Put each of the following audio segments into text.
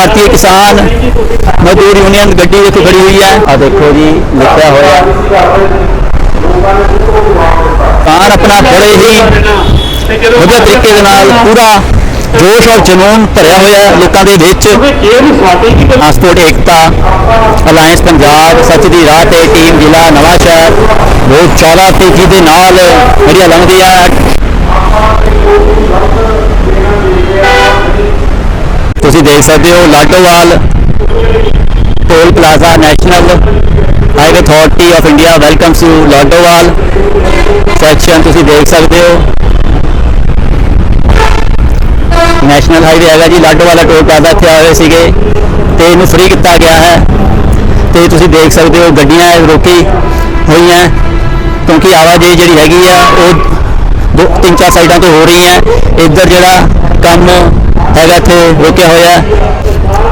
ਭਾਰਤੀ ਕਿਸਾਨ ਮਜ਼ਦੂਰ ਯੂਨੀਅਨ ਗੱਡੀ ਦੇਖੋ ਖੜੀ ਹੋਈ ਹੈ। ਆ ਦੇਖੋ ਜੀ ਲਿਖਿਆ ਹੋਇਆ। ਕਿਸਾਨ ਆਪਣਾ ਬੜੇ ਹੀ ਵਧੀਆ ਤਰੀਕੇ ਦੇ ਨਾਲ ਪੂਰਾ ਜੋਸ਼ ਔਰ ਜਨੂਨ ਭਰਿਆ ਹੋਇਆ ਹੈ ਲੋਕਾਂ ਦੇ ਵਿੱਚ। ਟਰਾਂਸਪੋਰਟ ਏਕਤਾ ਅਲਾਈਅੰਸ ਪੰਜਾਬ ਸੱਚ ਦੀ ਰਾਹ ਤੇ ਟੀਮ ਜ਼ਿਲ੍ਹਾ ਨਵਾਂ ਸ਼ਹਿਰ ਬਹੁਤ ਚਾਲਾ ਤੇਜ਼ੀ ਦੇ ਨਾਲ ਜਿਹੜੀਆਂ ਲੰਘਦੀ ਆ ਤੁਸੀਂ ਦੇਖ ਸਕਦੇ ਹੋ Ladowal toll plaza national highway authority of India welcomes you Ladowal section ਤੁਸੀਂ ਦੇਖ ਸਕਦੇ ਹੋ। ਨੈਸ਼ਨਲ ਹਾਈਵੇ ਹੈਗਾ ਜੀ ਲਾਡੋਵਾਲਾ ਟੋਲ ਪਲਾਜ਼ਾ ਇੱਥੇ ਆਏ ਹੋਏ ਸੀਗੇ ਤੇ ਇਹਨੂੰ ਫ੍ਰੀ ਕੀਤਾ ਗਿਆ ਹੈ। ਤੇ ਤੁਸੀਂ ਦੇਖ ਸਕਦੇ ਹੋ ਗੱਡੀਆਂ ਰੋਕੀ ਹੋਈਆਂ, ਕਿਉਂਕਿ ਆਵਾਜਾਈ ਜਿਹੜੀ ਹੈਗੀ ਆ, ਉਹ ਦੋ, ਤਿੰਨ ਚਾਰ ਸਾਈਡਾਂ ਤੋਂ ਹੋ ਰਹੀ ਹੈ ਇੱਧਰ ਜਿਹੜਾ ਕੰਮ ਹੈਗਾ ਇੱਥੇ, ਰੁਕਿਆ ਹੋਇਆ ਹੈ।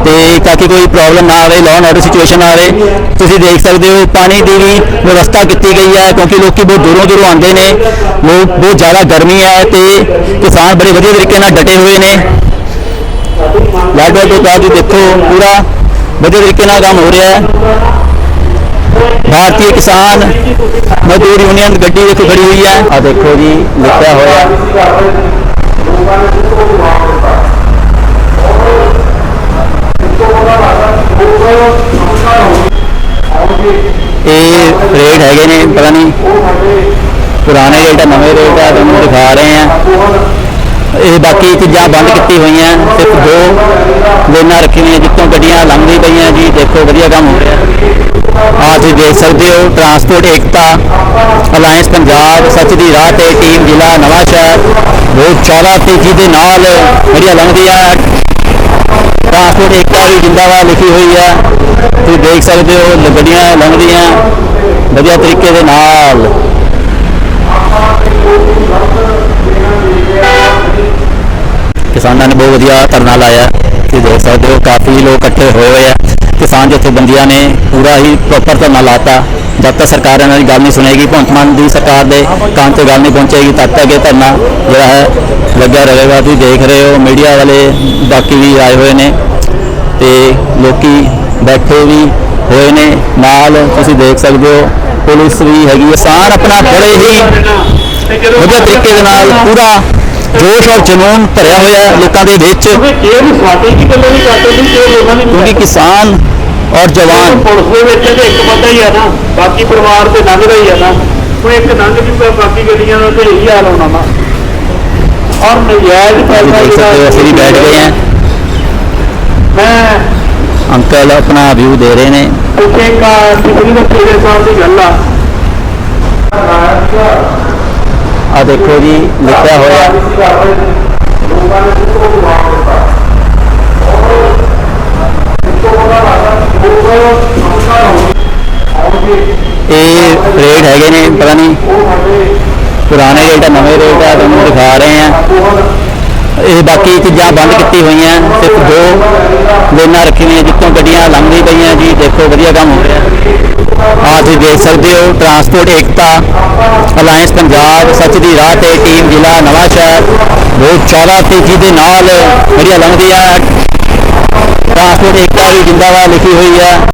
ਤੇ ਤਾਂ ਕਿ ਕੋਈ ਪ੍ਰੋਬਲਮ ਨਾ ਆਵੇ ਲਾਅ ਆਰਡਰ ਸਿਚੁਏਸ਼ਨ ਨਾ ਆਵੇ। ਤੁਸੀਂ ਦੇਖ ਸਕਦੇ ਹੋ, ਪਾਣੀ ਦੀ ਵੀ ਵਿਵਸਥਾ ਕੀਤੀ ਗਈ ਹੈ, ਕਿਉਂਕਿ ਲੋਕੀ ਬਹੁਤ ਦੂਰੋਂ ਦੂਰੋਂ ਆਉਂਦੇ ਨੇ। ਲੋਕ ਬਹੁਤ ਜ਼ਿਆਦਾ ਗਰਮੀ ਹੈ ਤੇ ਕਿਸਾਨ ਬੜੇ ਵਧੀਆ ਤਰੀਕੇ ਨਾਲ ਡਟੇ ਹੋਏ ਨੇ। ਲਾਡਵਾਲ ਤੋਂ ਬਾਅਦ ਵੀ ਦੇਖੋ, ਪੂਰਾ ਵਧੀਆ ਤਰੀਕੇ ਨਾਲ ਕੰਮ ਹੋ ਰਿਹਾ ਹੈ। ਭਾਰਤੀ ਕਿਸਾਨ ਮਜ਼ਦੂਰ ਯੂਨੀਅਨ ਗੱਡੀ ਦੇਖੋ ਖੜੀ ਹੋਈ ਹੈ। ਆ ਦੇਖੋ ਜੀ, ਲਿਖਿਆ ਹੋਇਆ। ਇਹ ਰੇਟ ਹੈਗੇ ਨੇ, ਪਤਾ ਨਹੀਂ, ਪੁਰਾਣੇ ਰੇਟ ਆ, ਨਵੇਂ ਰੇਟ ਆ, ਤੁਹਾਨੂੰ ਦਿਖਾ ਰਹੇ ਆ ਇਹ ਬਾਕੀ ਚੀਜ਼ਾਂ ਬੰਦ ਕੀਤੀ ਹੋਈਆਂ, ਸਿਰਫ ਦੋ ਲੇਨਾਂ ਰੱਖੀ ਹੋਈਆਂ, ਜਿੱਥੋਂ ਗੱਡੀਆਂ ਲੰਘਦੀ ਪਈਆਂ ਜੀ, ਦੇਖੋ ਵਧੀਆ ਕੰਮ ਹੋ ਰਿਹਾ। ਆ ਤੁਸੀਂ ਦੇਖ ਸਕਦੇ ਹੋ ਟਰਾਂਸਪੋਰਟ ਏਕਤਾ ਅਲਾਈਅੰਸ ਪੰਜਾਬ, ਸੱਚ ਦੀ ਰਾਹ ਤੇ ਟੀਮ ਜ਼ਿਲ੍ਹਾ ਨਵਾਂ ਸ਼ਹਿਰ ਬਹੁਤ ਚਾਲਾ ਤੇਜ਼ੀ ਦੇ ਨਾਲ ਜਿਹੜੀਆਂ ਲੰਘਦੀ ਆ। ਟਰਾਂਸਪੋਰਟ ਏਕਤਾ ਵੀ ਜਿੰਦਾਬਾਦ ਲਿਖੀ ਹੋਈ ਹੈ ਤੁਸੀਂ ਦੇਖ ਸਕਦੇ ਹੋ ਗੱਡੀਆਂ ਲੰਘਦੀਆਂ। ਵਧੀਆ ਤਰੀਕੇ ਦੇ ਨਾਲ। ਕਿਸਾਨਾਂ ਨੇ ਬਹੁਤ ਵਧੀਆ ਧਰਨਾ ਲਾਇਆ। ਤੁਸੀਂ ਦੇਖ ਸਕਦੇ ਹੋ, ਕਾਫੀ ਲੋਕ ਇਕੱਠੇ ਹੋਏ ਹੋਏ ਆ। ਕਿਸਾਨ ਜਥੇਬੰਦੀਆਂ ਨੇ ਪੂਰਾ ਹੀ ਪ੍ਰੋਪਰ ਧਰਨਾ ਲਾਤਾ। ਜਦ ਤੱਕ ਸਰਕਾਰ ਇਹਨਾਂ ਦੀ ਗੱਲ ਨਹੀਂ ਸੁਣੇਗੀ, ਭਗਵੰਤ ਮਾਨ ਦੀ ਸਰਕਾਰ ਦੇ ਕੰਨ ਤੇ ਗੱਲ ਨਹੀਂ ਪਹੁੰਚੇਗੀ, ਤਦ ਤੱਕ ਇਹ ਧਰਨਾ ਜਿਹੜਾ ਹੈ ਲੱਗਿਆ ਰਹੇਗਾ। ਤੁਸੀਂ ਦੇਖ ਰਹੇ ਹੋ, ਮੀਡੀਆ ਵਾਲੇ ਬਾਕੀ ਵੀ ਆਏ ਹੋਏ ਨੇ ਤੇ ਲੋਕੀ ਬੈਠੇ ਵੀ ਹੋਏ ਨੇ। ਨਾਲ ਤੁਸੀਂ ਦੇਖ ਸਕਦੇ ਹੋ, ਪੁਲਿਸ ਵੀ ਹੈਗੀ ਹੈ। ਕਿਸਾਨ ਆਪਣਾ ਬੜੇ ਹੀ ਵਧੀਆ ਤਰੀਕੇ ਦੇ ਨਾਲ ਪੂਰਾ ਜੋਸ਼ ਔਰ ਜਨੂਨ ਭਰਿਆ ਹੋਇਆ ਲੋਕਾਂ ਦੇ ਵਿੱਚ। ਕਿਉਂਕਿ ਕਿਸਾਨ ਔਰ ਜਵਾਨ ਪੁਲਿਸ ਦੇ ਵਿੱਚ ਤੇ ਇੱਕ ਬੰਦਾ ਹੀ ਆ ਨਾ ਬਾਕੀ ਪਰਿਵਾਰ ਤੇ ਲੰਘਦਾ ਹੀ ਆ ਨਾ ਕੋਈ ਇੱਕ ਲੰਘ ਜੂਗਾ ਬਾਕੀ ਗੱਡੀਆਂ ਦਾ ਤੇ ਇਹੀ ਹਾਲ ਹੋਣਾ ਨਾ ਔਰ ਨਜਾਇਜ਼ ਤੁਸੀਂ ਪੈਸਾ ਦੇਖ ਸਕਦੇ ਹੋ ਅਸੀਂ ਵੀ ਬੈਠ ਗਏ ਹਾਂ ਮੈਂ ਅੰਕਲ ਆਪਣਾ ਵਿਊ ਦੇ ਰਹੇ ਨੇ ਇੱਥੇ ਕਾ ਪਿਛਲੀ ਵਾਰ ਤੇਰੇ ਸਾਹਿਬ ਦੀ ਗੱਲ ਆ ਆ ਦੇਖੋ ਜੀ ਲਿਖਿਆ ਹੋਇਆ ਇਹ ਰੇਟ ਹੈਗੇ ਨੇ, ਪਤਾ ਨਹੀਂ ਪੁਰਾਣੇ ਰੇਟ ਆ, ਨਵੇਂ ਰੇਟ ਆ, ਤੁਹਾਨੂੰ ਦਿਖਾ ਰਹੇ ਆ। ਇਹ ਬਾਕੀ ਚੀਜ਼ਾਂ ਬੰਦ ਕੀਤੀ ਹੋਈਆਂ, ਸਿਰਫ ਦੋ ਲੇਨਾਂ ਰੱਖੀਆਂ ਹੋਈਆਂ, ਜਿੱਥੋਂ ਗੱਡੀਆਂ ਲੰਘਦੀ ਪਈਆਂ ਜੀ, ਦੇਖੋ ਵਧੀਆ ਕੰਮ ਹੋ ਰਿਹਾ। ਆ ਤੁਸੀਂ ਦੇਖ ਸਕਦੇ ਹੋ ਟਰਾਂਸਪੋਰਟ ਏਕਤਾ ਅਲਾਈਅੰਸ ਪੰਜਾਬ ਸੱਚ ਦੀ ਰਾਹ ਤੇ ਟੀਮ ਜ਼ਿਲ੍ਹਾ, ਨਵਾਂ ਸ਼ਹਿਰ ਬਹੁਤ ਚਾਲਾ ਤੇਜ਼ੀ ਦੇ ਨਾਲ ਜਿਹੜੀਆਂ ਲੰਘਦੀ ਆ। ਟਰਾਂਸਪੋਰਟ ਏਕਤਾ ਵੀ ਜਿੰਦਾਬਾਦ ਲਿਖੀ ਹੋਈ ਹੈ